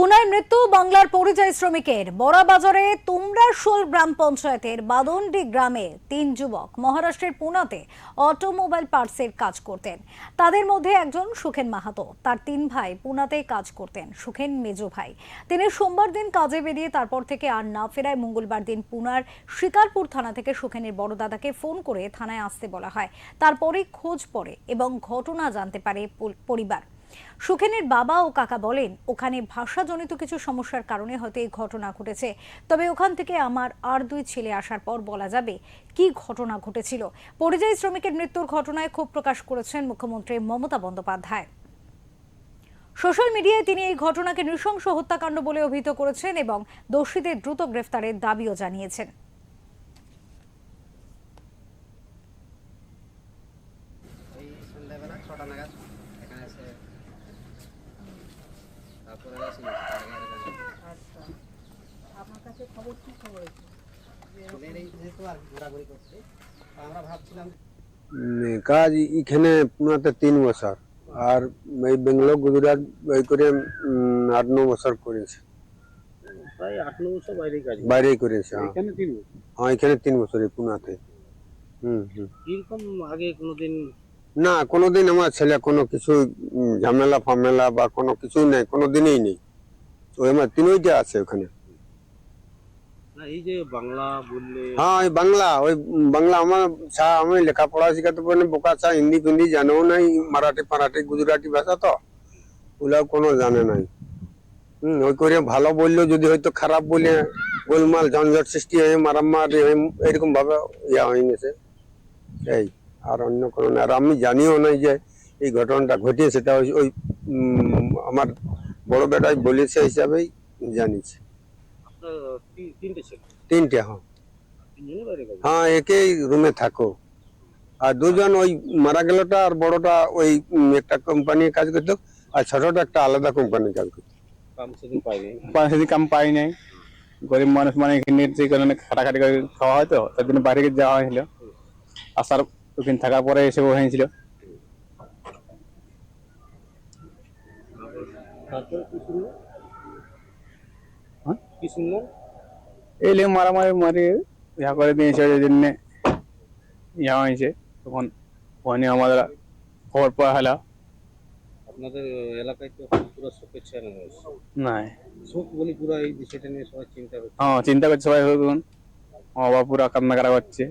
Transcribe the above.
পুনায় মৃত্যু বাংলার পরিযায়ী শ্রমিকের। বড়াবাজারে তুমরাশোল গ্রাম পঞ্চায়েতের বাদন্ডি গ্রামে তিন যুবক মহারাষ্ট্রের পুনাতে অটোমোবাইল পার্টসের কাজ করতেন। তাদের মধ্যে একজন সুখেন মাহাতো। তার তিন ভাই পুনাতে কাজ করতেন, সুখেন মেজো ভাই। তিনি সোমবার দিন কাজে বেরিয়ে তারপর থেকে আর না ফেরায় মঙ্গলবার দিন পুনার শিকারপুর থানা থেকে সুখেনের বড় দাদাকে ফোন করে থানায় আসতে বলা হয়। তারপরে খোঁজ পড়ে এবং ঘটনা জানতে পারে পরিবার। সুখেনের বাবা ও কাকা বলেন, ওখানে ভাষাজনিত কিছু সমস্যার কারণে হয়তো এই ঘটনা ঘটেছে। তবে ওখান থেকে আমার আর দুই ছেলে আসার পর বলা যাবে কি ঘটনা ঘটেছিল। পরিযায়ী শ্রমিকের মৃত্যুর ঘটনায় ক্ষোভ প্রকাশ করেছেন মুখ্যমন্ত্রী মমতা বন্দ্যোপাধ্যায়। সোশ্যাল মিডিয়ায় তিনি এই ঘটনাকে নৃশংস হত্যাকাণ্ড বলে অভিহিত করেছেন এবং দোষীদের দ্রুত গ্রেফতারের দাবিও জানিয়েছেন। ছটা নাগাদ এখানে আচ্ছা। আপনার কাছে খবর কি খবর কাজ এখানে পুনাতে তিন বছর। আর এই বেঙ্গালোর গুজরাট এই করে আট ন বছর করেছে। প্রায় আট ন বছর বাইরে বাইরেই করেছে হ্যাঁ। এখানে তিন বছর। হ্যাঁ পুনাতে। হুম হুম। এরকম আগে কোনোদিন না কোনোদিন আমার ছেলে কোনো কিছু ঝামেলা ফামেলা বা কোনো কিছুই নেই কোনো দিনই নেই। ওই আমার তিনইটা আছে ওখানে। এই যে বাংলা বললে হ্যাঁ ওই বাংলা ওই বাংলা আমার আমি লেখাপড়া শিখাতে পারি বোকা হিন্দি ফিন্দি জানেও নাই মারাঠি ফারাঠি গুজরাটি ভাষা তো। ওগুলা কোনো জানে নাই। হম ওই করে ভালো বললেও যদি হয়তো খারাপ বলে গোলমাল ঝঞ্ঝট সৃষ্টি হয়ে মারামারি এরকম ভাবে ইয়া হয়ে গেছে এই। আর অন্য কোনো না। আর আমি জানিও নাই যে এই ঘটনাটা ঘটিয়ে সেটা ওই ওই আমার বড় বেটাই বলেছে হিসাবেই জানিছে তিনটে ছেলে? তিনটে হ্যাঁ। হ্যাঁ একই রুমে থাকো। আর দুজন ওই মারা গেলটা আর বড়টা ওই একটা কোম্পানি কাজ করতো আর ছোটটা একটা আলাদা কোম্পানি কাজ করতো। কাম সেদিন কাম পাই নাই। গরিব মানুষ মানে কারণে খাটাখাটি করে খাওয়া হয় তো তার জন্য বাইরে যাওয়া হয়েছিল আসার ওখানে থাকার পরে এসে হয়েছিল তারপর হ্যাঁ? এই লে মারামারি মারি ইয়া করে দিয়েছে ওই জন্য ইয়া হয়েছে। তখন ওখানে আমাদের খবর পাওয়া হলো। আপনাদের এলাকায় তো পুরো শোকের চ্যানেল হয়েছে নাই। শোক বলি পুরো এই বিষয়টা নিয়ে সবাই চিন্তা করছে। হ্যাঁ চিন্তা করছে সবাই। বাবা পুরা কান্না করছে।